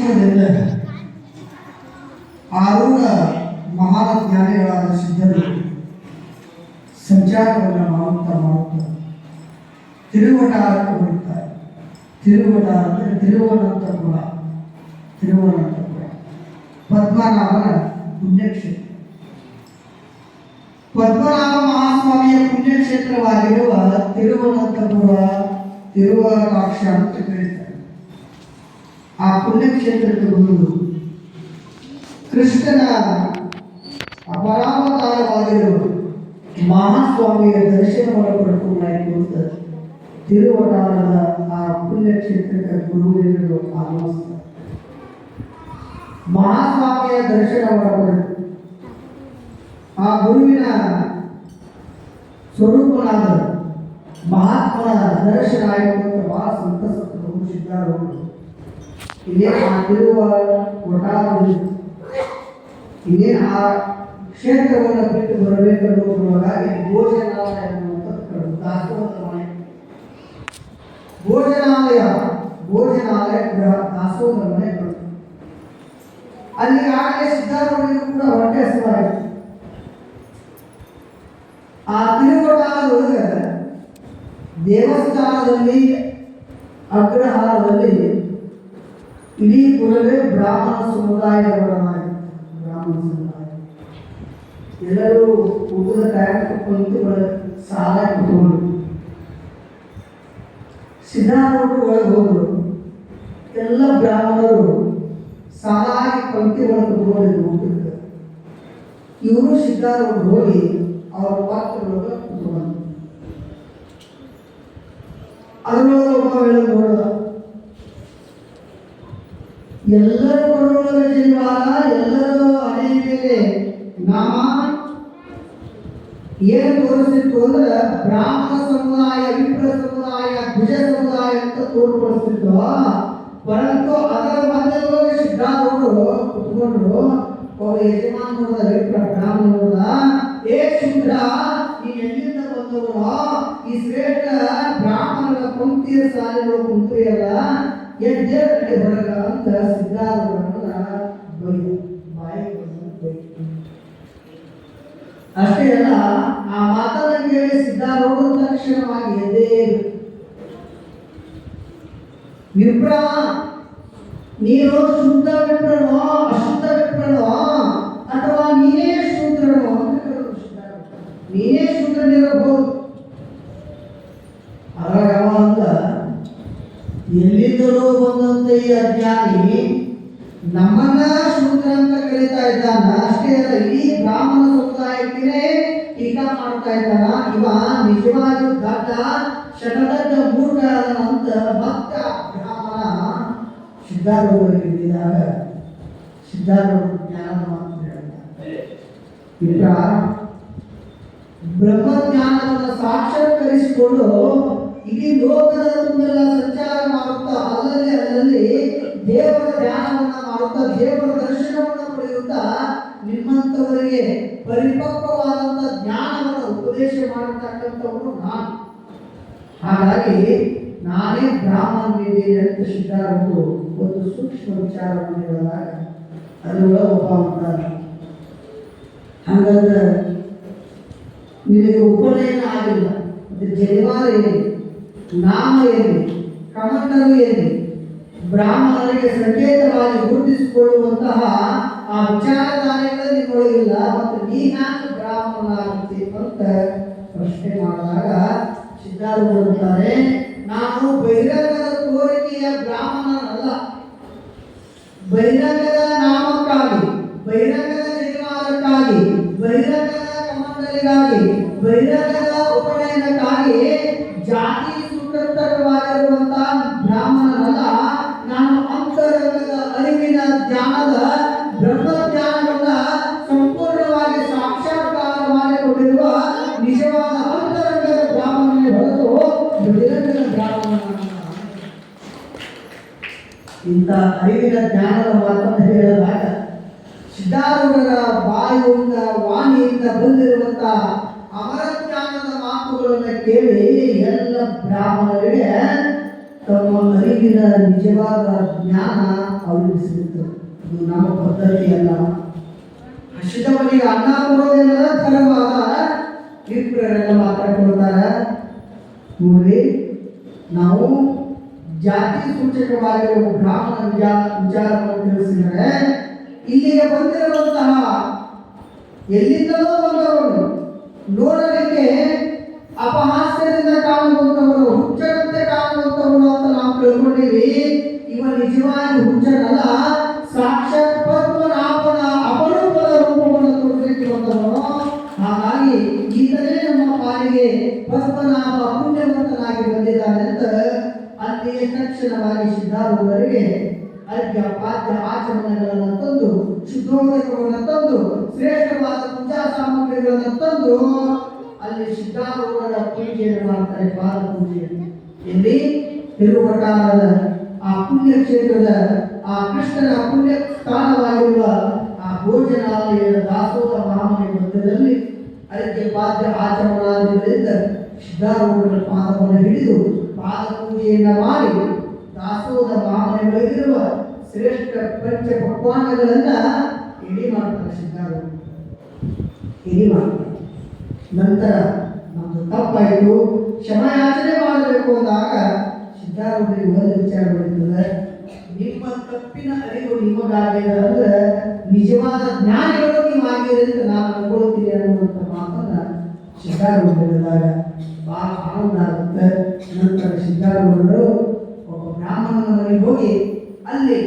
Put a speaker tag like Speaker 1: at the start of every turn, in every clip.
Speaker 1: ಆಶ್ರಮದಿಂದ ಆರೂಢ ಮಹಾನ್ ಜ್ಞಾನಿಗಳಾದ ಸಿದ್ಧರು ಸಂಚಾರವನ್ನು ಮಾಡುತ್ತಾ ಮಾಡುತ್ತಾ ತಿರುವಟಾರಕ್ಕೆ ಬರುತ್ತಾರೆ ತಿರುವಟ ಅಂದರೆ ತಿರುವನಂತಪುರ ಪದ್ಮನಾಭನ ಪುಣ್ಯಕ್ಷೇತ್ರ. ಪದ್ಮನಾಭ ಮಹಾಸ್ವಾಮಿಯ ಪುಣ್ಯಕ್ಷೇತ್ರವಾಗಿರುವ ತಿರುವನಂತಪುರ, ತಿರುವರಾಕ್ಷ ಅಂತ ಆ ಪುಣ್ಯಕ್ಷೇತ್ರಕ್ಕೆ ಬಂದು ಕೃಷ್ಣನ ಅಪರಾವತಾರವಾಗಿರುವ ಮಹಾಸ್ವಾಮಿಯ ದರ್ಶನವನ್ನು ಪಡ್ಕೊಂಡಾಯಿತು ಅಂತ ತಿರುವಟಾರದ ಆ ಪುಣ್ಯಕ್ಷೇತ್ರಕ್ಕೆ ಗುರುವಿನರು ಆಗಮಿಸ್ತಾರೆ ಮಹಾಸ್ವಾಮಿಯ ದರ್ಶನವನ್ನು ಆ ಗುರುವಿನ ಸ್ವರೂಪನಾದ ಮಹಾತ್ಮನ ದರ್ಶನ ಆಯಿತು ಅಂತ ಬಹಳ ಸಂತಸ ಸಿದ್ಧಾರೂಢರು ಇನ್ನೇನು ಆ ತಿರುವ ಒಟಾರದಲ್ಲಿ ಇನ್ನೇನು ಆ ಕ್ಷೇತ್ರವನ್ನು ಬಿಟ್ಟು ಬರಬೇಕನ್ನುವಾಗ ಇಲ್ಲಿ ಭೋಜನಾಲಯ ಅನ್ನುವಂಥದ್ದು ದಾಸೋಹ ಮನೆ ಭೋಜನಾಲಯ ಭೋಜನಾಲಯ ಗೃಹ ದಾಸೋಹ ಮನೆ ಕಡು. ಅಲ್ಲಿ ಆಗಲೇ ಸಿದ್ಧಾರೂಢರಿಗೂ ಕೂಡ ಹೊಟ್ಟೆ ಹಸಿವಾಯಿತು ಆ ತಿರುವಟಾರದೊಳಗೆ ದೇವಸ್ಥಾನದಲ್ಲಿ ಅಗ್ರಹಾರದಲ್ಲಿ ಇಡೀ ಕುಲವೇ ಬ್ರಾಹ್ಮಣ ಸಮುದಾಯದವರಾಗಿ ಬ್ರಾಹ್ಮಣ ಸಮುದಾಯ. ಎಲ್ಲರೂ ಊಟದ ಕುಂತು ಸಾಲ ಕುತ್ಕೊಂಡು. ಸಿದ್ಧಾರೂಢರು ಒಳಗೆ ಹೋದರು. ಎಲ್ಲ ಬ್ರಾಹ್ಮಣರು ಸಾಲಾಗಿ ಪಂಕ್ತಿ ಒಳಗೆ ಕುತ್ಕೊಂಡಿದ್ರು ಇವರು ಸಿದ್ಧಾರೂಢರು ಹೋಗಿ ಅವರ ಪಾತ್ರದೊಳಗೆ ಕುತ್ಕೊಂಡು ಅದರೊಳಗೆ ಒಬ್ಬ ವೇಳೆ ನೋಡಿದ ಎಲ್ಲರೂ ಕೊಡುವಾಗ ಜನಿವಾರ ಎಲ್ಲರೂ ಅದೇ ಮೇಲೆ ನಾಮ. ಏನು ತೋರಿಸಿತ್ತು ಅಂದ್ರೆ ಬ್ರಾಹ್ಮಣ ಸಮುದಾಯ, ವಿಪ್ರ ಸಮುದಾಯ ಭುಜ ಸಮುದಾಯ ಅಂತ ತೋರ್ಪಡಿಸ್ತಿತ್ತು ಪರಂತು ಅದರ ಮಧ್ಯದೊಳಗೆ ಸಿದ್ಧಾರೂಢರು ಕುತ್ಕೊಂಡ್ರು. ಒಬ್ಬ ಯಜಮಾನ ನೋಡಿದ ವಿಪ್ರ ಬ್ರಾಹ್ಮಣ ಏ ಶುದ್ರ, ನೀ ಎಲ್ಲಿಂದ ಬಂದವರು ಈ ಶ್ರೇಷ್ಠ ಬ್ರಾಹ್ಮಣರ ಪಂಕ್ತಿಯ ಸಾಲಿಗಳು ಕುಂತ್ರಿಯಲ್ಲ. ಎದ್ದೇ ನಡೆ ಹೊರಗ ಅಂತ ಸಿದ್ಧಾರೂಢರನ್ನ ಬೈ ಬಾಯಿ ಅಷ್ಟೇ ಅಲ್ಲ, ಆ ಮಾತನ್ನ ಕೇಳಿ ಸಿದ್ಧಾರೂಢರು ತಕ್ಷಣವಾಗಿ ಎದ್ದೇ. ವಿಪ್ರ, ನೀನು ಶುದ್ಧ ವಿಪ್ರನೋ, ಅಶುದ್ಧ ವಿಪ್ರನೋ, ಅಥವಾ ನೀನೇ ಶೂದ್ರನೋ ಅಂತ ಸಿದ್ಧಾರೂಢರು. ನೀನೇ ಶೂದ್ರನಿರಬಹುದು ಅವಾಗ ಅವ ಅಂದ ಎಲ್ಲಿಂದಲೂ ಬಂದಂತೆ ಈ ಅಜ್ಞಾನಿ. ನಮ್ಮನ್ನ ಶೂದ್ರ ಅಂತ ಕರೀತಾ ಇದ್ದಾನ. ಅಷ್ಟೇ ಅಲ್ಲ ಈ ಬ್ರಾಹ್ಮಣ ಸಮುದಾಯಕ್ಕೆ ಟೀಕಾ ಮಾಡ್ತಾ ಇದ್ದಾನ. ಇವ ನಿಜವಾಗಿ ದಡ್ಡ ಶಟದಡ್ಡ ಮೂರ್ಖ ಅಂತ ಭಕ್ತ ಬ್ರಾಹ್ಮಣ ಸಿದ್ಧಾರೂಢರಿಗೆ ಇದ್ದಿದ್ದಾಗ ಸಿದ್ಧಾರೂಢ ಜ್ಞಾನ ಅಂತ ಹೇಳ್ತಾರೆ. ಬ್ರಹ್ಮಜ್ಞಾನವನ್ನು ಸಾಕ್ಷಾತ್ಕರಿಸಿಕೊಂಡು ಇಡೀ ಲೋಕದ ತುಂಬೆಲ್ಲ ಸಂಚಾರ ಮಾಡುತ್ತಾ, ಅಲ್ಲಲ್ಲಿ ಅಲ್ಲಲ್ಲಿ ದೇವರ ಧ್ಯಾನವನ್ನ ಮಾಡುತ್ತಾ, ದೇವರ ದರ್ಶನವನ್ನು ಪಡೆಯುತ್ತಾ ನಿಮ್ಮಂತವರಿಗೆ ಪರಿಪಕ್ವವಾದಂತ ಜ್ಞಾನವನ್ನು ಉಪದೇಶ ಮಾಡತಕ್ಕಂಥವನು ನಾನು. ಹಾಗಾಗಿ ನಾನೇ ಬ್ರಾಹ್ಮಣನಿದ್ದೇನೆ ಅಂತ ಸಿದ್ಧಾರೂಢರು ಒಂದು ಸೂಕ್ಷ್ಮ ವಿಚಾರವನ್ನು ಹೇಳಿದಾಗ ಅದರೊಳಗೆ ಒಬ್ಬ ಅಂತಾನೆ. ಹಾಗಾದ್ರೆ ನಿನಗೆ ಉಪನಯನ ಆಗಿಲ್ಲ ಅದು ಜನಿವಾರ ಏನಿ ನಾಮ ಎಲ್ಲಿ ಕಮಂಡಲು ಎಲ್ಲಿ ಬ್ರಾಹ್ಮಣರಿಗೆ ಸಂಕೇತವಾಗಿ ಗುರುತಿಸಿಕೊಳ್ಳುವಂತಹ ಆ ವಿಚಾರಧಾರೆಗಳು ನಿಮ್ಮೊಳಗಿಲ್ಲ ಮತ್ತು ನೀ ಹ್ಯಾಂಗ ಬ್ರಾಹ್ಮಣನಾಗುತ್ತೆ ಅಂತ ಪ್ರಶ್ನೆ ಮಾಡಿದಾಗ ಸಿದ್ಧಾರೂಢರು ಅಂತಾರೆ ನಾನು ಬಹಿರಂಗದ ಕೋರಿಕೆಯ ಬ್ರಾಹ್ಮಣನಲ್ಲ. ಬಹಿರಂಗದ ನಾಮಕ್ಕಾಗಿ, ಬಹಿರಂಗದ ನಿರ್ಮಾಣಕ್ಕಾಗಿ ಬಹಿರಂಗದ ಕಮಂಡಲಿಗಾಗಿ, ಬಹಿರಂಗದ ಉಪನಯನಕ್ಕಾಗಿ ಜಾತಿ ಸುಕೃತವಾಗಿರುವಂತಹ ಬ್ರಾಹ್ಮಣನಲ್ಲ ನಾನು ಅಂತರಂಗದ ಅರಿವಿನ ಜ್ಞಾನದ, ಬ್ರಹ್ಮಜ್ಞಾನವನ್ನ ಸಂಪೂರ್ಣವಾಗಿ ಸಾಕ್ಷಾತ್ಕಾರ ಮಾಡಿಕೊಂಡಿರುವ ನಿಜವಾದ ಅಂತರಂಗದ ಬ್ರಾಹ್ಮಣನೇ ಹೊರತು ಬಹಿರಂಗದ ಬ್ರಾಹ್ಮಣ ಇಂಥ ಅರಿವಿನ ಜ್ಞಾನದ ಮಾತನ್ನು ಹೇಳಿದಾಗ ಸಿದ್ಧಾರೂಢರ ಬಾಯಿಯಿಂದ ವಾಣಿಯಿಂದ ಬಂದಿರುವಂತ ಅಮರ ಜ್ಞಾನದ ಮಾತುಗಳನ್ನು ಕೇಳಿ ಎಲ್ಲ ಬ್ರಾಹ್ಮಣರಿಗೆ ತಮ್ಮ ಅರಿವಿನ ನಿಜವಾದ ಜ್ಞಾನ ಅವರಿಗೆ ಸಿಗುತ್ತೆ. ಇದು ನಮ್ಮ ಪದ್ಧತಿ ಅಲ್ಲ. ಹಸಿದವನಿಗೆ ಅನ್ನ ಕೊಡೋದೆಲ್ಲ ತರವಾದ ವಿಪ್ರರೆಲ್ಲ ಮಾತಾಡ್ಕೊಳ್ತಾರೆ ನೋಡಿ, ನಾವು ಜಾತಿ ಸೂಚಕವಾಗಿರುವ ಬ್ರಾಹ್ಮಣ ವಿಚಾರ ವಿಚಾರವನ್ನು ತಿಳಿಸಿದರೆ, ಇಲ್ಲಿಗೆ ಬಂದಿರುವಂತಹ ಎಲ್ಲಿಂದಲೋ ಬಂದವರು ನೋಡಲಿಕ್ಕೆ ಅಪಹಾಸ್ಯದಿಂದ ಕಾಣುವಂತವನು ಹುಚ್ಚರಂತೆ ಕಾಣುವಂತವನು ಅಂತ ನಾವು ತಿಳ್ಕೊಂಡಿವಿ ಇವ ನಿಜವಾಗಿ ಹುಚ್ಚನಲ್ಲ, ಸಾಕ್ಷಾತ್ ಪದ್ಮನಾಭನ ಅಪರೂಪದ ರೂಪವನ್ನು ತೋರಿಸಿರುವಂತವನು ಹಾಗಾಗಿ ಈತನೇ ನಮ್ಮ ಪಾಲಿಗೆ ಪದ್ಮನಾಭ ಪುಣ್ಯವಂತನಾಗಿ ಬಂದಿದ್ದಾನೆ ಅಂತ ಅಲ್ಲಿಯೇ ತಕ್ಷಣವಾಗಿ ಸಿದ್ಧಾರೂಢರಿಗೆ ಅರ್ಘ್ಯ, ಪಾದ್ಯ ಆಚರಣೆಗಳನ್ನು ತಂದು ಶುದ್ಧೋದಯಗಳನ್ನು ತಂದು, ಶ್ರೇಷ್ಠವಾದ ಪೂಜಾ ಸಾಮಗ್ರಿಗಳನ್ನು ತಂದು ಅಲ್ಲಿ ಸಿದ್ಧಾರೂಢರ ಪೂಜೆಯನ್ನು ಮಾಡ್ತಾರೆ ಪಾದ ಪೂಜೆಯನ್ನು ಎಲ್ಲಿ ತಿರುವಟಾರದ ಆ ಪುಣ್ಯ ಕ್ಷೇತ್ರದ ಆ ಕೃಷ್ಣನ ಪುಣ್ಯ ಸ್ಥಾನವಾಗಿರುವ ಆ ಭೋಜನಾಲಯದ ದಾಸೋಹ ಮಹಾಮನೆ ಮಧ್ಯದಲ್ಲಿ ಅದಕ್ಕೆ ಪಾದ್ಯ ಆಚರಣಾದಿಗಳಿಂದ ಸಿದ್ಧಾರೂಢರ ಪಾದವನ್ನು ಹಿಡಿದು ಪಾದ ಪೂಜೆಯನ್ನ ಮಾಡಿ ದಾಸೋಹ ಮಹಾಮನೆಗಳಿರುವ ಶ್ರೇಷ್ಠ ಪಂಚ ಪಕ್ವಾನಗಳನ್ನು ಇಡೀ ಮಾಡ್ತಾರೆ ಸಿದ್ಧಾರೂಢ ಇಡೀ ಮಾಡ್ತಾರೆ. ನಂತರ ನಮ್ಮದು ತಪ್ಪಾಯಿತು. ಕ್ಷಮಾಯಾಚನೆ ಮಾಡಬೇಕು ಅಂದಾಗ ಸಿದ್ಧಾರೂಢರಿಗೆ ಒಂದು ವಿಚಾರ ಬರುತ್ತದೆ ನಿಮ್ಮ ತಪ್ಪಿನ ಅರಿವು ನಿಮಗಾಗಿದೆ ಅಂದ್ರೆ ನಿಜವಾದ ಜ್ಞಾನಿಗಳು ನೀವು ಆಗಿದೆ ಅಂತ ನಾನು ಅನ್ಕೊಳ್ತೀನಿ ಅನ್ನುವಂಥ ಮಾತನ್ನ ಸಿದ್ಧಾರೂಢ ಹೇಳಿದಾಗ ಬಹಳ ಆನಂದ ಆಗುತ್ತೆ. ನಂತರ ಸಿದ್ಧಾರೂಢರು ಒಬ್ಬ ಬ್ರಾಹ್ಮಣನ ಮನೆಗೆ ಹೋಗಿ ಅಲ್ಲಿ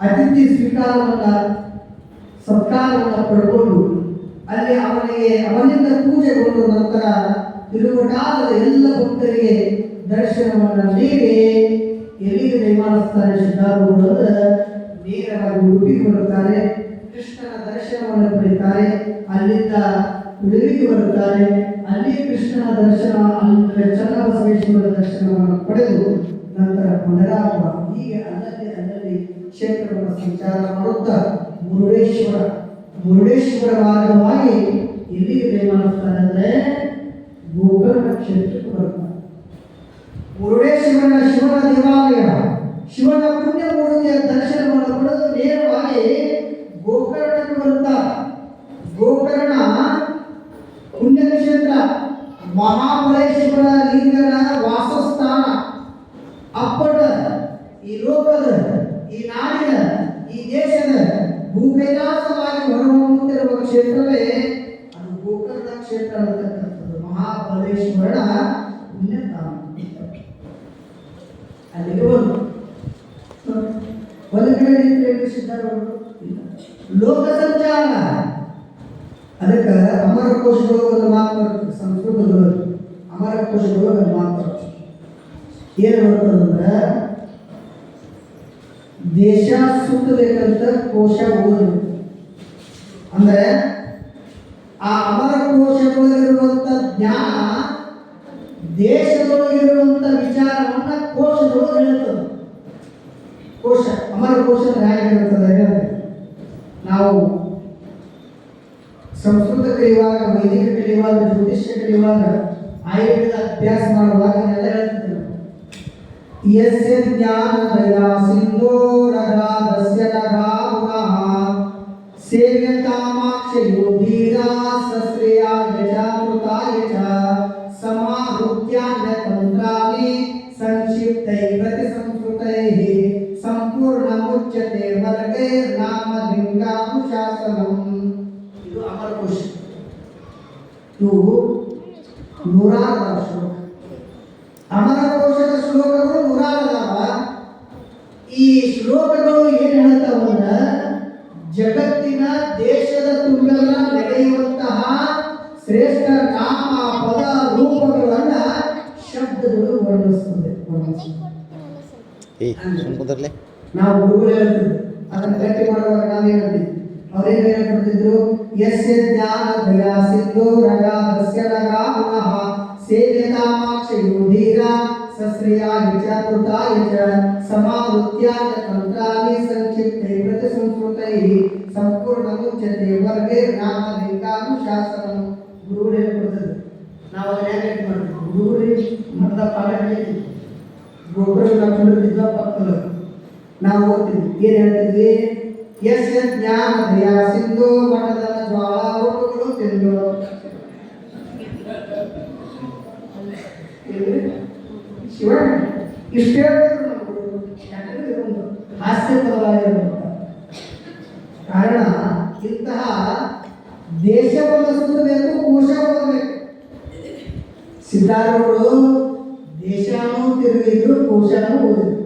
Speaker 1: ಅತಿಥಿ ಸ್ವೀಕಾರವನ್ನ, ಸತ್ಕಾರವನ್ನು ಪಡ್ಕೊಂಡು ಅಲ್ಲಿ ಅವನಿಗೆ ಅವನಿಂದ ಪೂಜೆಗೊಂಡು ನಂತರ ತಿರುಗುಟಾದ ಎಲ್ಲ ಭಕ್ತರಿಗೆ ದರ್ಶನವನ್ನು ನೀಡಿ ಎಲ್ಲಿಗೆ ನಿರ್ಮಾಣಿಸ್ತಾರೆ ಸಿದ್ಧಾರೂಢರು? ನೇರವಾಗಿ ಉಡುಪಿಕೊಳ್ಳುತ್ತಾರೆ ಕೃಷ್ಣನ ದರ್ಶನವನ್ನು ಪಡೆಯುತ್ತಾರೆ, ಅಲ್ಲಿಂದ ಉಡುಪಿಗೆ ಬರುತ್ತಾರೆ, ಅಲ್ಲಿ ಕೃಷ್ಣನ ದರ್ಶನ ಅಂದರೆ ಚನ್ನಬಸವೇಶ್ವರ ದರ್ಶನವನ್ನು ಪಡೆದು ನಂತರ ಪುನರಾಗಮ ಹೀಗೆ ಅಲ್ಲಲ್ಲಿ ಅಲ್ಲಲ್ಲಿ ಕ್ಷೇತ್ರವನ್ನು ಸಂಚಾರ ಮಾಡುತ್ತಾ ಮುರುಡೇಶ್ವರ ಮುರುಡೇಶ್ವರ ಮಾರ್ಗವಾಗಿ ಇಲ್ಲಿಗೆ ಅಂದರೆ ಗೋಕರ್ಣ ಕ್ಷೇತ್ರಕ್ಕೆ ಬರ್ತಾರೆ ಮುರುಡೇಶ್ವರನ ಶಿವನ ದೇವಾಲಯ, ಶಿವನ ಪುಣ್ಯ ಮೂರ್ತಿಯ ದರ್ಶನವನ್ನು ಪಡೆದು ನೇರವಾಗಿ ಗೋಕರ್ಣಕ್ಕೆ ಬರುತ್ತಾರೆ ಗೋಕರ್ಣ ಪುಣ್ಯಕ್ಷೇತ್ರ ಮಹಾಬಲೇಶ್ವರ ಲಿಂಗನ ವಾಸಸ್ಥಾನ. ಅಪ್ಪಟ ಈ ಲೋಕದ, ಈ ನಾಡಿನ, ಈ ದೇಶದ ಭೂಕೈಲಾಸವಾಗಿ ಹೊರಹೊಮ್ಮುತ್ತಿರುವ ಕ್ಷೇತ್ರವೇ ಅದು ಗೋಕರ್ಣ ಕ್ಷೇತ್ರ ಅಂತಕ್ಕಂಥದ್ದು. ಮಹಾಬಲೇಶ್ವರ ಪುಣ್ಯಧಾಮ. ಅಲ್ಲಿಗೆ ಒಂದು ಕಡೆ ನಿಂತು ಲೋಕ ಸಂಚಾರ ಅದಕ್ಕೆ ಅಮರಕೋಶಗಳು ಒಂದು ಮಾತು ಬರುತ್ತೆ ಸಂಸ್ಕೃತದೊಳಗೆ. ಅಮರಕೋಶಗಳು ಒಂದು ಮಾತು ಬರುತ್ತೆ ಏನು ಬರ್ತದಂದ್ರೆ ದೇಶ ಸುತ್ತಬೇಕಂತ ಕೋಶ ಓದಬೇಕು ಅಂದ್ರೆ ಆ ಅಮರ ಕೋಶದೊಳಗಿರುವಂತ ಜ್ಞಾನ ದೇಶದೊಳಗಿರುವಂತ ವಿಚಾರವನ್ನ ಕೋಶದೊಳಗೆ ಹೇಳ್ತದೆ ಕೋಶ, ಅಮರ ಕೋಶ ಹೇಗಿರುತ್ತದೆ ನಾವು ಸಂಸ್ಕೃತ ಕಲಿಯುವಾಗ, ವೈದಿಕ ಕಲಿಯುವಾಗ, ಜ್ಯೋತಿಷ್ಯ ಕಲಿಯುವಾಗ, ಆಯುರ್ವೇದ ಅಭ್ಯಾಸ ಮಾಡುವಾಗ ಎಲ್ಲ यस्य ज्ञान दया सिंधु रघा दस्य रघा गुणः। सेव्यतामाक्षयो योधीरा सस्त्रिया यजामृता यजा। समाहृत्यान्नतन्त्राणि संक्षिप्तैः प्रतिसंस्कृतैः। सम्पूर्णमुच्यते वर्गैर्नामधिङ्गानुशासनम् तो टु मुरादाशो ಅಮರಕೋಶದ ಶ್ಲೋಕಗಳು ನೂರಾರದವ ಈ ಶ್ಲೋಕಗಳು ಏನು ಹೇಳ್ತಾವಂದ್ರ ಜಗತ್ತಿನ ದೇಶದ ತುಂಬೆಲ್ಲ ನಡೆಯುವಂತಹ ಶ್ರೇಷ್ಠ ನಾಮ ಪದ ರೂಪಗಳನ್ನ ಶಬ್ದಗಳು
Speaker 2: ಏ
Speaker 1: ನಾವು ಗುರುಗಳು ಹೇಳ್ತಿದ್ರು ಅದನ್ನ ಗಟ್ಟಿ ಮಾಡುವಾಗ ನಾವೇನ್ ಹೇಳ್ತಿದ್ವಿ ಅವ್ರೇನ್ ಹೇಳ್ಕೊಡ್ತಿದ್ರು? ಯಸ್ಯ ಜ್ಞಾನ ಧಯ ಸಿದ್ಧೋ ರಗ ದಸ್ಯ ರಗ ಪುನಃ ಸೇವ್ಯತಾಮಾಕ್ಷಯೋ ಧೀರ ಕೃತಾಯ ಚ ಸಮಾವೃತ್ಯಾಯ ತಂತ್ರಾಣಿ ಸಂಕ್ಷಿಪ್ತೈ ಪ್ರತಿ ಸಂಸ್ಕೃತೈ ಸಂಪೂರ್ಣ ಮುಚ್ಯತೆ ವರ್ಗೇ ನಾಮ ಲಿಂಗಾನುಶಾಸನ ಗುರುಗಳು ಹೇಳ್ಕೊಡ್ತಿದ್ರು ನಾವು ಅದನ್ನ ಹೇಗೆ ಮಾಡ್ತೀವಿ ಗುರುರಿ ಪಾಠ ಹೇಳಿದ್ವಿ ಗೋಕುಲ ಲಕ್ಷ್ಮಣ ಪಕ್ಕದ ನಾವು ಓದ್ತಿದ್ವಿ. ಏನು ಹೇಳ್ತಿದ್ವಿ? ಎಸ್ ಜ್ಞಾನ ದಯಾ ಸಿಂಧು ಮಠದ ಜ್ವಾಲ ಒಟ್ಟುಗಳು ತಿಂದು ಶಿವಣ್ಣ ಇಷ್ಟೇ ಯಾಕಂದ್ರೆ ಇದೊಂದು ಹಾಸ್ಯಪದವಾಗಿರುವಂತ ಕಾರಣ ಇಂತಹ ದೇಶವನ್ನು ಸುತ್ತಬೇಕು ಕೋಶ ಓದಬೇಕು ಸಿದ್ಧಾರೂಢರು ದೇಶನೂ ತಿರುಗಿದ್ರು ಕೋಶನೂ ಓದಿದ್ರು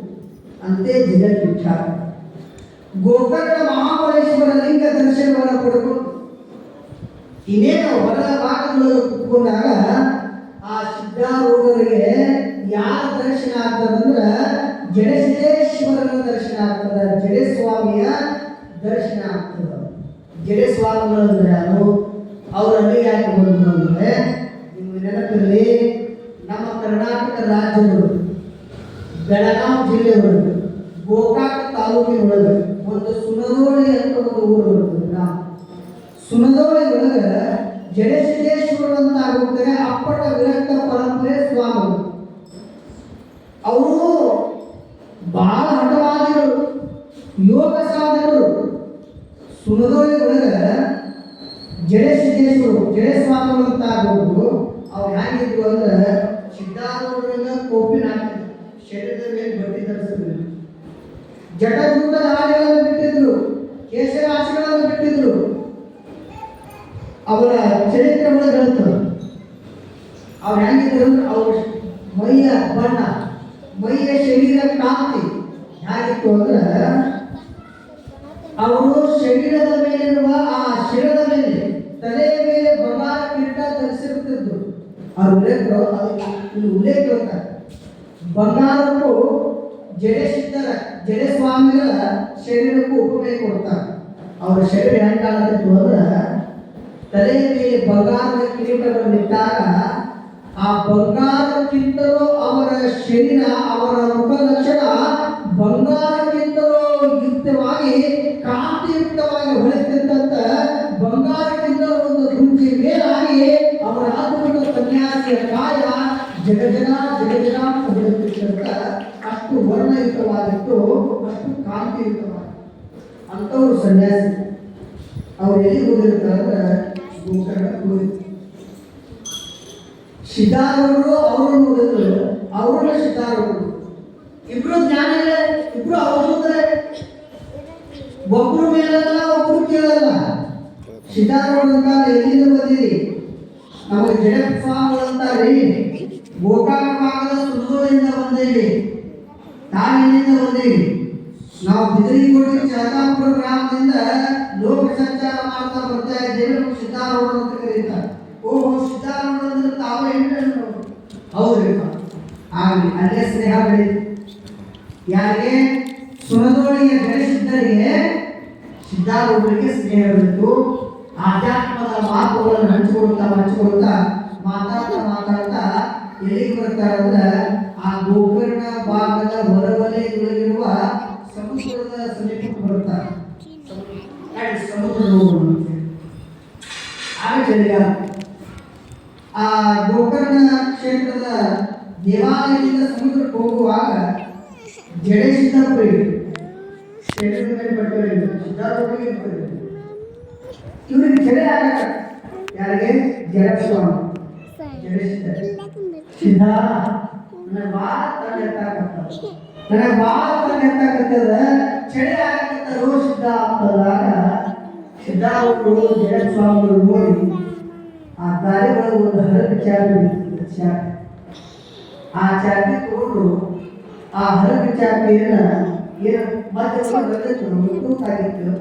Speaker 1: ಅಂತೆ ಜಗತ್ ವಿಖ್ಯಾತ ಗೋಕರ್ಣ ಮಹಾಬಲೇಶ್ವರ ಲಿಂಗ ದರ್ಶನವನ್ನು ಪಡೆದು ಇನ್ನೇನು ಹೊರ ಭಾಗದೊಳಗೆ ಕುತ್ಕೊಂಡಾಗ ಆ ಸಿದ್ಧಾರೂಢರಿಗೆ ಯಾರ ದರ್ಶನ ಆಗ್ತದಂದ್ರೆ ಜಡಸಿದ್ದೇಶ್ವರನ ದರ್ಶನ ಆಗ್ತದ. ಜಡಸ್ವಾಮಿಯ ದರ್ಶನ ಆಗ್ತದ. ಜಡೇಸ್ವಾಮಿಗಳು ಅಂದ್ರೆ ಯಾರು? ಅವರಲ್ಲಿ ಯಾಕೆ ಬಂದರು ಅಂದ್ರೆ ನಿಮ್ಮ ನೆನಪಿರಲಿ, ನಮ್ಮ ಕರ್ನಾಟಕ ರಾಜ್ಯಗಳು ಬೆಳಗಾವಿ ಜಿಲ್ಲೆ ಒಳಗೆ ಗೋಕಾಕ ತಾಲೂಕಿನೊಳಗೆ ಒಂದು ಸುನದೋಳಿ ಅಂತ ಒಂದು ಊರು ಬರ್ತದೆ ಸುನದೋಳಿ ಒಳಗೆ ಜಡೇಶ್ವರ ಅಂತ ಆಗುತ್ತೆ ಅಪ್ಪಟ ವಿರಕ್ತ ಪರಂಪರೆ ಸ್ವಾಮಿಗಳು ಅವರು ಬಹಳ ಹಠವಾದಿಗಳು ಯೋಗ ಸಾಧಕರು ಸುನದೋಳಿ ಒಳಗೆ ಜಡಸಿದ್ದೇಶ್ವರು ಜಡಸ್ವಾಮಿಗಳು ಅಂತ ಆಗೋದು ಅವ್ರು ಹೇಗಿದ್ರು ಅಂದ್ರೆ ಸಿದ್ಧಾರೂಢರನ್ನ ಕೋಪಿನ ಹಾಕಿದ್ರು ಶರೀರದ ಮೇಲೆ ಬಟ್ಟೆ ಧರಿಸಿದ್ರು ಜಟಭೂತ ದಾಳಿಗಳನ್ನು ಬಿಟ್ಟಿದ್ರು ಕೇಶರಾಶಿಗಳನ್ನು ಬಿಟ್ಟಿದ್ರು ಅವರ ಚರಿತ್ರೆ ಒಳಗೆ ಹೇಳ್ತಾರೆ ಅವ್ರು ಹೆಂಗಿದ್ರು ಅಂದ್ರೆ ಅವ್ರ ಮೈಯ ಬಣ್ಣ ಮೈಯ ಶರೀರ ಕಾಂತಿ ಹೇಗಿತ್ತು ಅಂದ್ರೆ ಅವರು ಶರೀರದ ಮೇಲಿರುವ ಆ ಶಿರದ ಮೇಲೆ ತಲೆಯ ಮೇಲೆ ಬಂಗಾರ ಕಿರೀಟ ಧರಿಸಿರುತ್ತಿದ್ರು ಅವ್ರ ಉಲ್ಲೇಖ ಅದು ಇಲ್ಲಿ ಉಲ್ಲೇಖ ಬಂಗಾರಕ್ಕೂ ಜಡೆಸಿದ್ದರ ಜಡೆ ಸ್ವಾಮಿಗಳ ಶರೀರಕ್ಕೂ ಉಪಮೆ ಕೊಡ್ತಾರೆ. ಅವರ ಶರೀರ ಹೆಂಗ್ ಕಾಣುತ್ತಿತ್ತು ಅಂದ್ರೆ ತಲೆಯ ಮೇಲೆ ಬಂಗಾರದ ಕಿರೀಟಗಳನ್ನಿಟ್ಟಾಗ ಆ ಬಂಗಾರಕ್ಕಿಂತಲೂ ಅವರ ಶರೀರ, ಅವರ ಮುಖ ಲಕ್ಷಣ ಬಂಗಾರಕ್ಕಿಂತಲೂ ಯುಕ್ತವಾಗಿ, ಕಾಂತಿಯುಕ್ತವಾಗಿ ಹೊಳೆತಿದ್ದಂತ ಬಂಗಾರಕ್ಕಿಂತ ಜಗಜನ ಜಗಜನ ಅಂತ ಅಷ್ಟು ವರ್ಣಯುತವಾಗಿತ್ತು ಅಷ್ಟು ಕಾಂತಿಯುತವಾಗಿತ್ತು ಅಂಥವ್ರು ಸನ್ಯಾಸಿ ಅವ್ರು ಎಲ್ಲಿ ಹೋಗಿರ್ತಾರೆ ಅಂದ್ರೆ ಗೋಕರ್ಣಕ್ಕೆ ಹೋಗಿರ್ತಾರೆ ಸಿದ್ಧಾರೂಢರು ಅವರು ನೋಡಿದ್ರು ಅವರನ್ನ ಶಿತಾರವರು ಇಬ್ರು ಜ್ಞಾನಿಗಳೇ ಇಬ್ರು ಅವಧೂತರೇ ಒಬ್ರು ಮೇಲಲ್ಲ ಒಬ್ರು ಕೇಳಲ್ಲ ಶಿತಾರವರು ಅಂತ ಎಲ್ಲಿಂದ ಬಂದಿರಿ ನಮಗೆ ಜಡಪ್ಪ ಅಂತಾರ್ರಿ ಗೋಕಾಕ ಭಾಗದ ಸುರದೋಳಿಂದ ಬಂದೇವಿ ತಾನಿನಿಂದ ಬಂದೇವಿ ನಾವು ಬಿದರಿಕೋಟೆ ಚಂದಾಪುರ ಗ್ರಾಮದಿಂದ ಲೋಕ ಸಂಚಾರ ಮಾಡ್ತಾ ಬರ್ತಾ ಇದ್ದೇವೆ ನಮ್ಗೆ ಸಿದ್ಧಾರೂಢ ಅಂತ ಕರೀತಾರೆ. ಓಹೋ ಸಿದ್ಧಾರೂಢ ಅಂದ್ರೆ ತಾವೇ ಏನು ಹೌದ್ರಿ ಆಗಲಿ ಅಲ್ಲೇ ಸ್ನೇಹ ಬೆಳೀತು ಯಾರಿಗೆ? ಸುರದೋಳಿಗೆ ಬೆಳೆಸಿದ್ದರಿಗೆ ಸಿದ್ಧಾರೂಢರಿಗೆ ಸ್ನೇಹ ಬೆಳೆತು ಆಧ್ಯಾತ್ಮದ ಮಾತುಗಳನ್ನು ಹಂಚಿಕೊಳ್ತಾ ಹಂಚಿಕೊಳ್ತಾ ಮಾತಾಡ್ತಾ ಮಾತಾಡ್ತಾ ಎಲ್ಲಿಗೆ ಬರ್ತಾರೆ ಅಂದ್ರೆ ಆ ಗೋಕರ್ಣ ಭಾಗದ ಹೊರವಲಯದೊಳಗಿರುವ ಸಮುದ್ರದ ಸಮೀಪಕ್ಕೆ ಬರ್ತಾರೆ ಸಮುದ್ರ. ಆಗ ಆ ಗೋಕರ್ಣ ಕ್ಷೇತ್ರದ ದೇವಾಲಯದಿಂದ ಸಮುದ್ರಕ್ಕೆ ಹೋಗುವಾಗ ಜಡೆ ಸಿದ್ದಪ್ಪರಿಗೆ ಶರೀರದ ಮೇಲೆ ಬಟ್ಟೆ ಬಟ್ಟೆ ಇವ್ರಿಗೆ ಜಡೆ ಆಗಕ ಯಾರಿಗೆ? ಜಡಸ್ವಾಮಿ ಜಡೆ ಸಿದ್ಧ ಸಿದ್ಧ ನನಗೆ ಭಾಳ ತಂಡ ಎತ್ತಾಕತ್ತ ನನಗೆ ಭಾಳ ತಂಡ ಎತ್ತಾಕತ್ತದ. ಚಳಿ ಆಗಕತ್ತರೋ ಸಿದ್ಧ ಅಂತಂದಾಗ ಸಿದ್ಧಾರೂಢರು ಜಡಸ್ವಾಮಿಗಳು ನೋಡಿ, ಆ ದಾರಿ ಒಳಗೆ ಒಂದು ಹರಕ ಚಾಪಿ ಚಾಪಿ. ಆ ಚಾಪಿ ತಗೊಂಡು ಆ ಹರಕ ಚಾಪಿಯನ್ನ ಏನು ಮತ್ತೆ ತೂತಾಗಿತ್ತು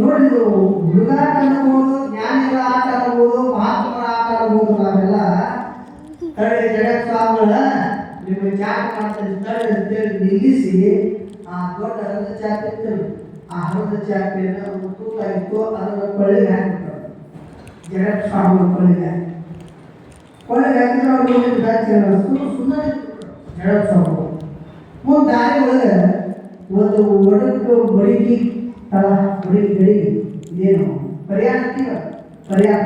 Speaker 1: ನೋಡಿದ್ರು ಹುಡುಗಾಟ ಅನ್ನಬಹುದು ಜ್ಞಾನಿಗಳ ಆಟ ಅನ್ನಬಹುದು ಮಹಾತ್ಮರ ಆಟ ಅನ್ನಬಹುದು ನಾವೆಲ್ಲ ತಡೆ ಜಗತ್ಸ್ವಾಮಿಗಳ ನಿಮ್ಮ ಚಾಟ್ ಮಾಡ್ತಾರೆ ತಡೆ ನಿಲ್ಲಿಸಿ ಆ ದೊಡ್ಡ ಹರದ ಚಾಪಿ ಇತ್ತು. ಆ ಹರದ ಚಾಪಿಯನ್ನ ಒಂದು ತೂತಾಗಿತ್ತು ಅದರ ಕೊಳ್ಳಿಗೆ ಹಾಕಿಬಿಟ್ಟರು ಜಗತ್ ಸ್ವಾಮಿಗಳ ಕೊಳ್ಳಿಗೆ ಕೊಳ್ಳಿಗೆ ಹಾಕಿದ್ರೆ ಅವ್ರು ಮುಂದಿನ ದಾಚಿ ಸುಮ್ಮನೆ ಜಗತ್ ಸ್ವಾಮಿಗಳು ಮುಂದೆ ದಾರಿ ಒಳಗೆ ಒಂದು ಒಡಕು ಬಡಿಗಿ ತಳ ಬಡಿಗಿ ಗಡಿಗೆ ಏನು ಪರ್ಯಾಯ ಪರ್ಯಾಯ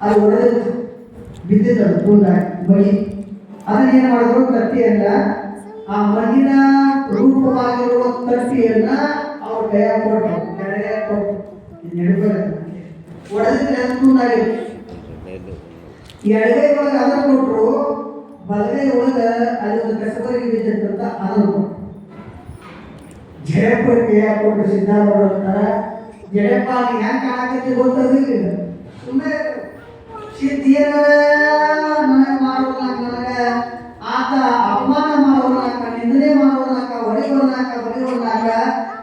Speaker 1: ಅದು ಒಡೆದು ಬಿದ್ದಿದ್ದದು ತುಂಡ ಮಗಿ ಅದನ್ನ ಏನು ಮಾಡಿದ್ರು? ತತ್ತಿಯನ್ನ ಆ ಮಗಿನ ರೂಪವಾಗಿರುವ ತಟ್ಟಿಯನ್ನ ಅವ್ರ ಕೈಯ ಕೊಟ್ಟರು ಕೆಳಗೆ ಕೊಟ್ಟರು ಒಡೆದಿದ್ರೆ ಈ ಎಡಗೈ ಒಳಗೆ ಅದನ್ನು ಕೊಟ್ಟರು ಬಲಗೈ ಒಳಗೆ ಒಂದು ಕಸಬರಿಗೆ ಬಿದ್ದಂತ ಅದನ್ನು ಕೊಟ್ಟರು ಜಯಪುರ ಕೈಯ ಕೊಟ್ಟು ಸಿದ್ಧಾರ್ಥ ಜಡಪ್ಪ ಹೆಂಗ್ ಕಾಣಕತ್ತಿ ಗೊತ್ತಾಗಿಲ್ಲ ಸುಮ್ಮನೆ ಸಿದ್ಧಿಯರ ನನಗೆ ಮಾಡೋರ್ನಾಕ ನನಗೆ ಆತ ಅಪಮಾನ ಮಾಡೋರ್ನಾಕ ನಿಂದನೆ ಮಾಡೋರ್ನಾಕ ಹೊಡಿಯೋರ್ನಾಕ ಬಡಿಯೋರ್ನಾಕ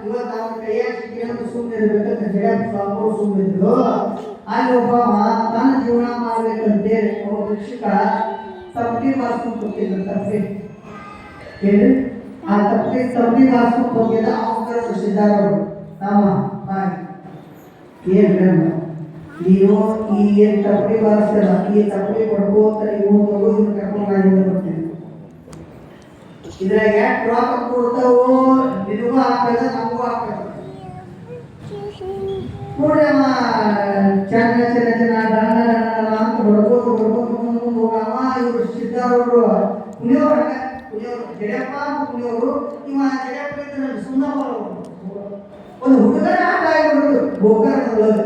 Speaker 1: ಇವತ್ತು ಅವನ ಕೈಯಾಗ ಸಿಕ್ಕಿರೋದು ಸುಮ್ಮನೆ ಇರ್ಬೇಕಂತ ಜಡಪ್ಪ ಸ್ವಾಮಿಗಳು ಸುಮ್ಮನಿದ್ರು ಅಲ್ಲಿ ಒಬ್ಬ ತನ್ನ ಜೀವನ ಮಾಡ್ಬೇಕಂತೇಳಿ ಒಬ್ಬ ಶಿಕ್ಷಕ ತಪ್ಪಿ ಬಾಸ್ಕೊಂಡು ಕೊಟ್ಟಿದ್ದ ತಪ್ಪಿ. ಹೇಳಿ? ಆ ತಪ್ಪಿ ತಪ್ಪಿ ಬಾಸ್ಕೊಂಡು ಹೋಗಿದ್ದ ಅವಸರ ಸಿದ್ಧಾರವರು ತಮ್ಮ, ಬಾಯಿ. ಏನ್ ಬೇಡ ನೀವು ಈ ಏನ್ ತಪ್ಪಡಿ ಬಾರಿಸ್ತೀರ ಈ ತಪ್ಪಡಿ ಕೊಡ್ಬೋತ ನೀವು ತಗೋ ಇವ್ರು ಕರ್ಕೊಂಡು ನಾನು ಹಿಂದೆ ಬರ್ತೀನಿ ಇದ್ರಾಗ ಯಾಕೆ ರೊಕ್ಕ ಕೊಡ್ತಾವೋ ನಿನಗೂ ಹಾಕದ ನಮಗೂ ಹಾಕದ ನೋಡಿ ಅವ ಚಂದ ಚಂದ ಚಂದ ಡಣ್ಣ ಡಣ್ಣ ಅಂತ ಹೊಡ್ಬೋದು ಹೊಡ್ಬೋದು ಹೊಡ್ಬೋದು ಹೋಗವ ಇವ್ರು ಸಿದ್ಧಾರವರು ಕುಣಿಯೋರು ಕುಣಿಯೋರು ಜಡಪ್ಪ ಅಂತ ಕುಣಿಯೋರು ಇವ ಜಡಪ್ಪ ಇದ್ರೆ ಸುಮ್ಮನೆ ಒಂದು ಹುಡುಗನ ಆಟ ಆಗಿಬಿಡುದು ಗೋಕರ್ಣದೊಳಗೆ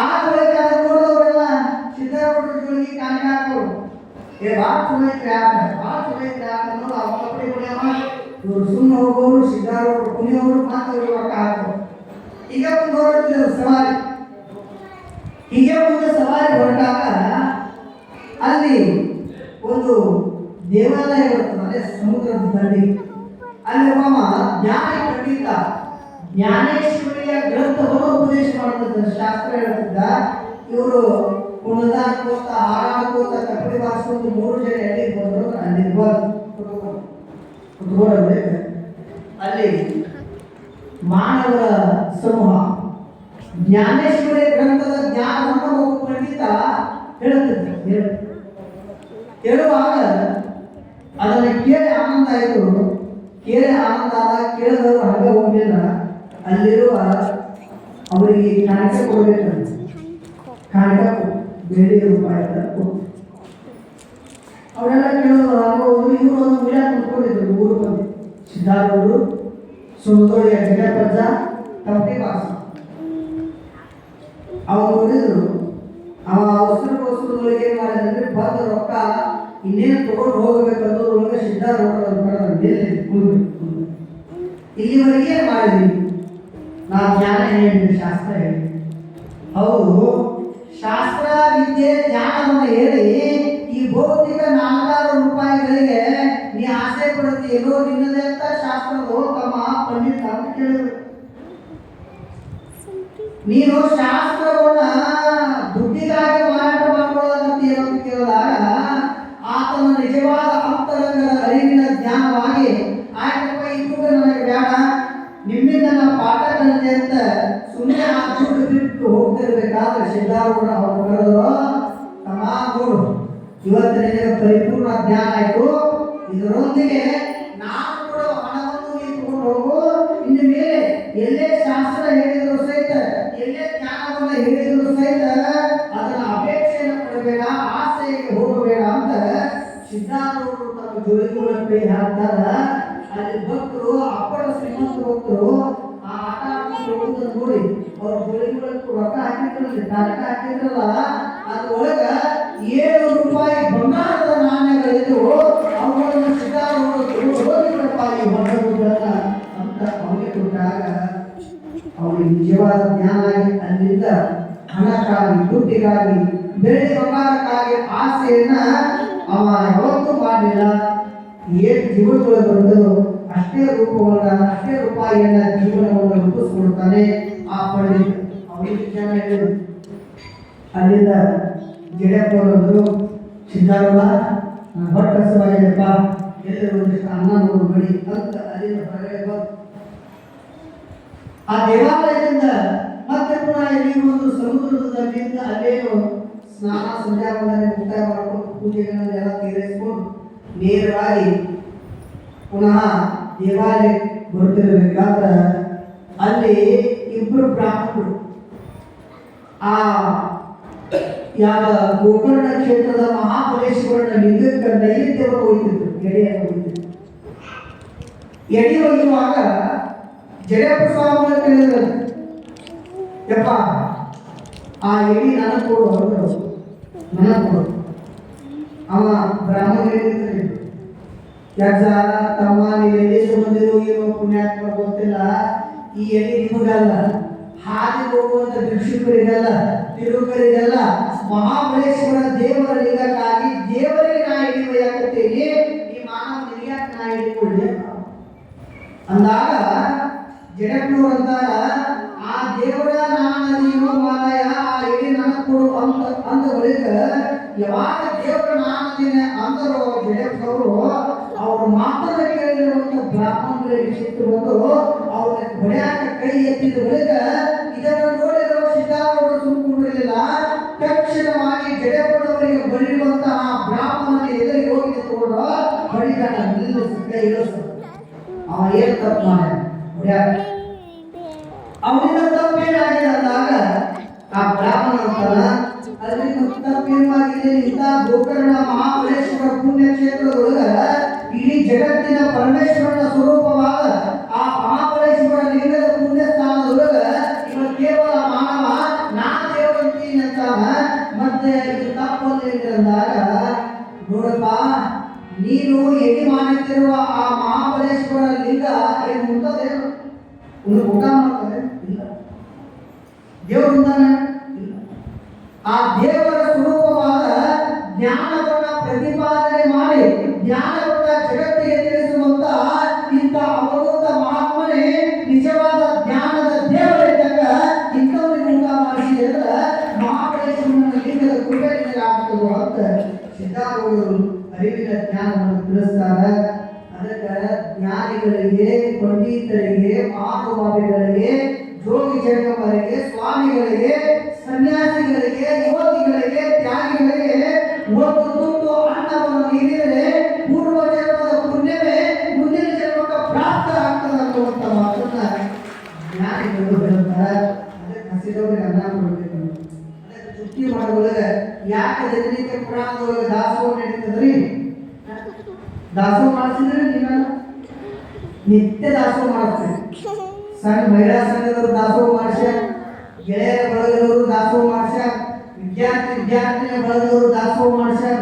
Speaker 1: ಆ ಒಳಗೆ ಅದನ್ನ ನೋಡೋರೆಲ್ಲ ಸಿದ್ಧಾರೂಢರ ಜೋಳಿಗೆ ಕಾಣಿಕೆ ಹಾಕೋರು. ಏ ಭಾಳ ಚಲೋ ಐತ್ರಿ ಆಟ ಅನ್ನೋದು ಅವ ಕಪ್ಪಡಿ ಕುಣಿಯವ ಇವ್ರು ಸುಮ್ಮನೆ ಹೋಗೋರು, ಸಿದ್ಧಾರೂಢರು ಕುಣಿಯೋರು ಮಾತ್ರ ರೊಕ್ಕ ಹಾಕೋರು ಈಗ ಒಂದು ಹೊರಟಿದ್ರು ಸವಾರಿ. ಹೀಗೆ ಮುಂದೆ ಸವಾರಿ ಹೊರಟಾಗ ಅಲ್ಲಿ ಒಂದು ದೇವಾಲಯ ಬರ್ತದೆ ಸಮುದ್ರದ ದಂಡಿ. ಅಲ್ಲಿ ಒಬ್ಬ ಜ್ಞಾನಿ ಪಂಡಿತ ಜ್ಞಾನೇಶ್ವರಿಯ ಗ್ರಂಥವನ್ನು ಉಪದೇಶ ಮಾಡುತ್ತಿದ್ದ ಶಾಸ್ತ್ರ ಹೇಳ್ತಿದ್ದ ಇವರು ಕುಣದಾಕೋತ ಹಾರಾಡ್ಕೋತ ಕಪಡಿ ಬಾರಿಸ್ಕೊಂಡು ಮೂರು ಜನ ಎಲ್ಲಿ ಬಂದರು ಅಲ್ಲಿ ಬಂದು ಅಲ್ಲಿ ಮಾನವರ ಸಮೂಹ. ಜ್ಞಾನೇಶ್ವರಿ ಗ್ರಂಥದ ಜ್ಞಾನವನ್ನು ಪಂಡಿತ ಹೇಳುತ್ತಿದ್ದ. ಹೇಳು- ಹೇಳುವಾಗ ಅದನ್ನು ಕೇಳಿ ಆನಂದ ಆಯಿತು. ಕೇಳಿ ಆನಂದ ಆದ ಕೇಳಿದವರು ಹಾಗೆ ಹೋಗಲಿಲ್ಲ ಅಲ್ಲಿರುವ ಅವರಿಗೆ ಕಾಣಿಕೆ ಕೊಡಬೇಕಂತ ಕಾಣಿಕ ಬೇರೆ ರೂಪಾಯಿ ಅವರೆಲ್ಲ ಕೇಳೋದು ಹೋದ್ರು ಇವರು ಒಂದು ಮಿಲ ಕುತ್ಕೊಂಡಿದ್ರು ಊರು ಬಂದು. ಸಿದ್ಧಾರೂಢರು, ಸುಂದೋಳಿಯ ಜಗಪಜ್ಜ ತಪ್ಪಿ ವಾಸ ಅವ್ರು ನೋಡಿದ್ರು, ಅವ ಅವಸರಗೋಸ್ಕರದೊಳಗೆ ಏನು ಮಾಡಿದ್ರೆ ಬಂದ ರೊಕ್ಕ ಇನ್ನೇನು ತಗೊಂಡು ಹೋಗಬೇಕಂದ್ರೆ ಒಳಗೆ ಮೇಲೆ ಕುಳ್ಬೇಕು ಇಲ್ಲಿವರೆಗೆ ಮಾಡಿದ್ವಿ ನಾವು ಜ್ಞಾನ ಹೇಳಿದ್ವಿ ಶಾಸ್ತ್ರ ಹೇಳಿ. ಹೌದು. ಶಾಸ್ತ್ರ, ವಿದ್ಯೆ, ಜ್ಞಾನವನ್ನು ಹೇಳಿ ಈ ಭೌತಿಕ ನಾಲ್ಕಾರು ರೂಪಾಯಿಗಳಿಗೆ ನೀ ಆಸೆ ಪಡುತ್ತೀರೋ ನಿನ್ನದೇ ಅಂತ ಶಾಸ್ತ್ರದ ತಮ್ಮ ಪಂಡಿತ ಅಂತ ಕೇಳಿದ್ರು. ನೀನು ಶಾಸ್ತ್ರವನ್ನ ದುಡ್ಡಿಗಾಗಿ ಮಾರಾಟ ಮಾಡ್ಕೊಳ್ಳೋದಂತ ಅಂತ ಕೇಳಿದಾಗ ಆತನ ನಿಜವಾದ ಅಂತರಂಗದ ಅರಿವಿನ ಜ್ಞಾನವಾಗಿ, ಆಯ್ತಪ್ಪ ಇದು ನನಗೆ ಬೇಡ. ನಿಮ್ಮಿಂದ ನಾನು ಪಾಠ ಕಲಿತೆ ಅಂತ ಸುಮ್ಮನೆ ಆ ಬಿಟ್ಟು ಹೋಗ್ತಿರ್ಬೇಕಾದ್ರೆ ಸಿದ್ಧಾರೂಢ ಅವರು ಕರೆದ್ರು ತಮ್ಮ ಪರಿಪೂರ್ಣ ಜ್ಞಾನ ಆಯಿತು. ಇದರೊಂದಿಗೆ ನಾನು ಕೂಡ ಹಣವನ್ನು ನೀನು ತಗೊಂಡು ಹೋಗು. ಇನ್ನು ಮೇಲೆ ಎಲ್ಲೇ ಶಾಸ್ತ್ರ ಹೇಳಿದ್ರು ಸಹಿತ, ಎಲ್ಲೇ ಜ್ಞಾನವನ್ನು ಹೇಳಿದ್ರು ಸಹಿತ ಅದನ್ನು ಅಪೇಕ್ಷೆಯನ್ನು ಕೊಡಬೇಡ ಆಸೆಗೆ ಹೋಗಬೇಡ ಅಂತ ಸಿದ್ಧಾರೂಢರು ತಮ್ಮ ಹಾಕ್ತಾರ ಅಲ್ಲಿ ಭಕ್ತರು ಭಕ್ತರು ಆ ಆಟ ಆಡ್ಕೊಂಡು ನೋಡಿ. ಅವ್ರ ಜೋಳಿಗಳಕ್ಕೆ ರೊಕ್ಕ ಹಾಕಿದ್ರಲ್ಲ ತರಕ ಹಾಕಿದ್ರಲ್ಲ ಅದ್ರೊಳಗ ಏಳು ರೂಪಾಯಿ ಬಂಗಾರದ ನಾಣ್ಯಗಳಿದ್ದವು ಅವುಗಳನ್ನು ಸಿದ್ಧಾರೂಢರು ಹೋಗಿದ್ರಪ್ಪ ಈ ಅಂತ ಅವನಿಗೆ ಕೊಟ್ಟಾಗ ಅವನಿಗೆ ನಿಜವಾದ ಜ್ಞಾನ ಆಗಿ ಅಲ್ಲಿಂದ ಹಣಕ್ಕಾಗಿ, ದುಡ್ಡಿಗಾಗಿ ಬೆಳೆ ಬಂಗಾರಕ್ಕಾಗಿ ಆಸೆಯನ್ನ ಅವ ಯಾವತ್ತೂ ಮಾಡಲಿಲ್ಲ. ಏನ್ ಜೀವನಗಳು ಬಂದದು ಅಷ್ಟೇ ರೂಪವನ್ನ ಅಷ್ಟೇ ರೂಪಾಯಿಯನ್ನ ಜೀವನವನ್ನು ರೂಪಿಸ್ಕೊಳ್ತಾನೆ ಆ ಪಂಡಿತ್. ಅವರು ಅಲ್ಲಿಂದ ಗೆಳೆಯಪ್ಪರವರು ಸಿದ್ಧಾರೂಢ ಸಿದ್ಧಾರಲ್ಲ ಹೊಟ್ಟೆ ಹಸಿವಾಗಿದೆಪ್ಪ ಎಲ್ಲಿ ಒಂದಿಷ್ಟು ಅನ್ನ ಅಂತ ಅಲ್ಲಿಂದ ಹೊರಗಡೆ ಬಂದು. ಆ ದೇವಾಲಯದಿಂದ ಮತ್ತೆ ಪುನಃ ಇಲ್ಲಿ ಒಂದು ಸಮುದ್ರದ ದಂಡೆಯಿಂದ ಅಲ್ಲೇನು ಸ್ನಾನ ಸಂಧ್ಯಾ ವಂದನೆ ಮುಕ್ತಾಯ ಮಾಡಿಕೊಂಡು ಪೂಜೆಗಳನ್ನೆಲ್ಲ ತೀರಿಸ್ಕೊಂಡು ನೇರವಾಗಿ ಪುನಃ ದೇವಾಲಯ ಬರ್ತಿರಬೇಕಾದ್ರೆ ಅಲ್ಲಿ ಇಬ್ಬರು ಬ್ರಾಹ್ಮಣರು ಆ ಯಾವ ಗೋಕರ್ಣ ಕ್ಷೇತ್ರದ ಮಹಾಬಲೇಶ್ವರನ ಲಿಂಗಕ್ಕೆ ನೈವೇದ್ಯವನ್ನು ಒಯ್ತಿದ್ರು ಎಡೆಯನ್ನು ಒಯ್ತಿದ್ರು ಎಡಿ ಒಯ್ಯುವಾಗ ಜಡಪ್ಪ ಸ್ವಾಮಿಗಳು ಕೇಳಿದ್ರು ಯಪ್ಪ ಆ ಎಡಿ ನನಗೆ ಕೊಡು ಅಂದ್ರು ನನಗೆ ಕೊಡು ಅವ ಬ್ರಾಹ್ಮಣ ಹೇಳಿದ್ರೆ ಯಾಕ ತಮ್ಮ ನೀವು ಎಲ್ಲಿ ಬಂದಿರೋ ಏನೋ ಪುಣ್ಯಾತ್ಮ ಗೊತ್ತಿಲ್ಲ. ಈ ಎಡಿ ನಿಮಗಲ್ಲ, ಹಾದಿ ಹೋಗುವಂತ ಭಿಕ್ಷುಕರಿಗಲ್ಲ, ತಿರುಗರಿಗಲ್ಲ, ಮಹಾಬಲೇಶ್ವರ ದೇವರ ಲಿಂಗಕ್ಕಾಗಿ ದೇವರಿಗೆ ನಾ ಎಡಿ ಒಯ್ಯಾಕತ್ತೀನಿ, ಈ ಮಾನವ ನಿನಗ್ಯಾಕ ನಾ ಹಿಡಿಕೊಳ್ಳಿ ಅಂದಾಗ ಜಡಕ್ನೂರ್ ಅಂತಾರ ಆ ದೇವರ ನಾನದಿಯೋ ಮಾಲಯ, ಆ ಎಡಿ ನನ್ನ ಕೊಡು ಅಂತ ಅಂದ ಬಳಿಕ, ಯಾವಾಗ ದೇವರ ನಾನದಿನ ಅಂದರು ಜಡಕ್ನವರು ಅವ್ರ ಮಾತನ್ನ ಕೇಳಿರುವಂತ ಬ್ರಾಹ್ಮಣರಿಗೆ ಸಿಟ್ಟು ಬಂದು ಅವ್ರನ್ನ ಹೊಡ್ಯಾಕ ಕೈ ಎತ್ತಿದ ಬಳಿಕ ಇದನ್ನು ನೋಡಿರೋ ಸಿದ್ಧಾರೂಢರು ಸುಮ್ಮನಿರಲಿಲ್ಲ ತಕ್ಷಣವಾಗಿ ಜಡಪಡವರಿಗೆ ಆ ಬ್ರಾಹ್ಮಣನ ಎದುರಿಗೆ ಹೋಗಿ ತಗೊಂಡು ಬಳಿಕ ನಿಲ್ಲಿಸಿ ಕೈ ಇಳಿಸು ಅವ ಏನು ತಪ್ಪು ಮಾಡ ಆ ದೇವರ ಸ್ವರೂಪವಾದ ಜ್ಞಾನವನ್ನ ಪ್ರತಿಪಾದನೆ ಮಾಡಿ ಜ್ಞಾನವನ್ನ ಜಗತ್ತಿಗೆ ಅನ್ನ ಕೊಡಬೇಕು ಯಾಕೆ ಜನರಿಗೆ ಪುರಾಣದೊಳಗೆ ದಾಸೋಹ ನಡೀತದ್ರಿ? ದಾಸೋಹ ಮಾಡಿಸಿದ್ರೆ ನೀವೆಲ್ಲ? ನಿತ್ಯ ದಾಸೋಹ ಮಾಡ್ತೀರಿ ಸಣ್ಣ ಮಹಿಳಾ ಸಂಘದವರು ದಾಸೋಹ ಮಾಡ್ಸ್ಯಾರ ಗೆಳೆಯರ ಬಳಗದವರು ದಾಸೋಹ ಮಾಡ್ಸ್ಯಾರ ವಿದ್ಯಾರ್ಥಿ ವಿದ್ಯಾರ್ಥಿನಿಯ ಬಳಗದವರು ದಾಸೋಹ ಮಾಡ್ಸ್ಯಾರ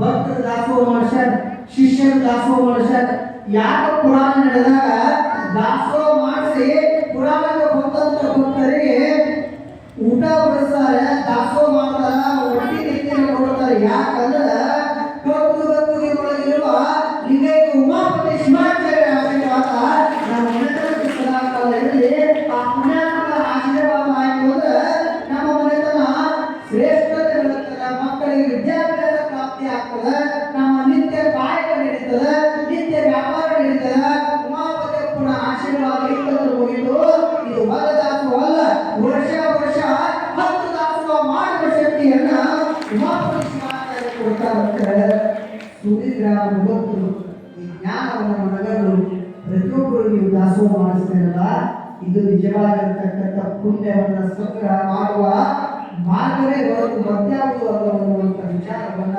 Speaker 1: ಭಕ್ತರು ದಾಸೋಹ ಮಾಡ್ಸ್ಯಾರ ಶಿಷ್ಯರು ದಾಸೋಹ ಮಾಡ್ಸ್ಯಾರ ಯಾಕೆ ಪುರಾಣ ನಡೆದಾಗ ದಾಸೋಹ ಮಾಡಿಸಿ ಪುರಾಣಕ್ಕೆ ಬಂದಂತ ಭಕ್ತರಿಗೆ ಊಟ ಬಡಿಸ್ತಾರೆ ದಾಸೋ ಮಾಡ್ತಾರ ಒಟ್ಟಿ ರೀತಿಯಲ್ಲಿ ಕೊಡ್ತಾರೆ. ಯಾಕಂದ್ರೆ ಹೊರತು ಮತ್ಯಾವುದು ಅಲ್ಲ ಅನ್ನುವಂಥ ವಿಚಾರವನ್ನ